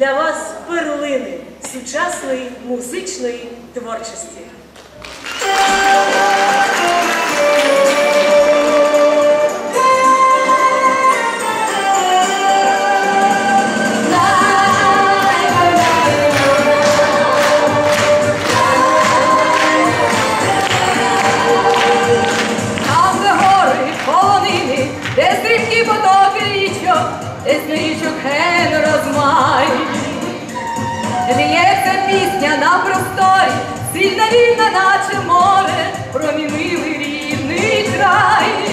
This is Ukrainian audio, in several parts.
для вас перлини сучасної музичної творчості. Десь стрімкі потоки річок, де стрічок. Лється пісня на просторі, сильна війна, наче море, промінили рідний край.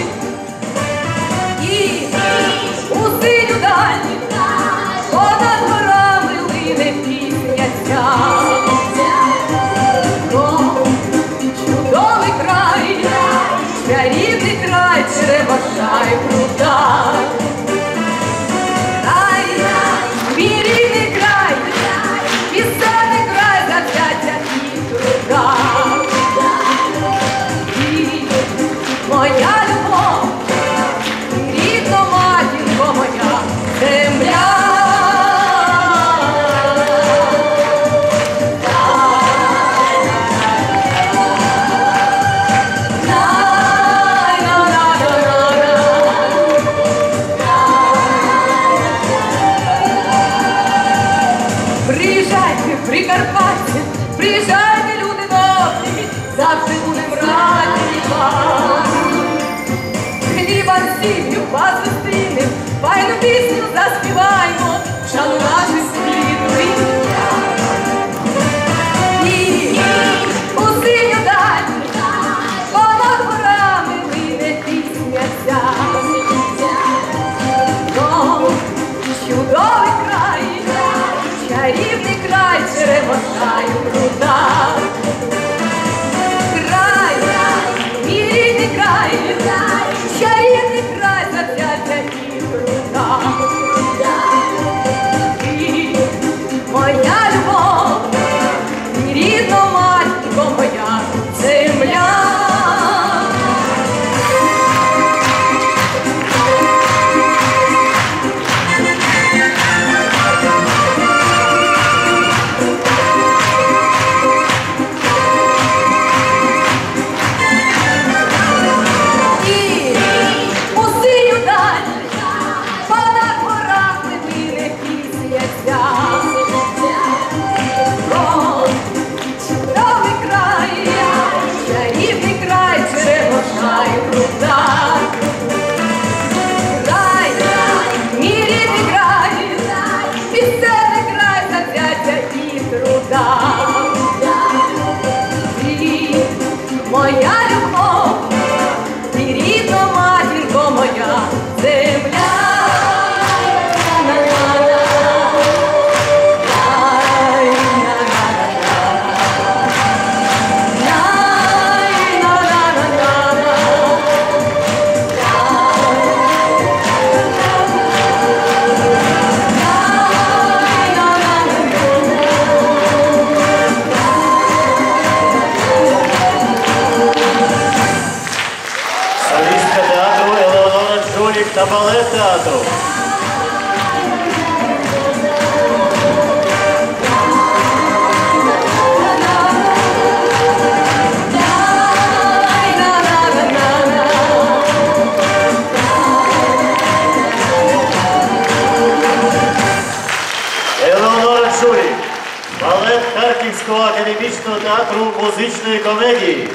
Рівний край, черемотаю руда. та балет театру. Елеонора Чурік, балет Харківського академічного театру музичної комедії.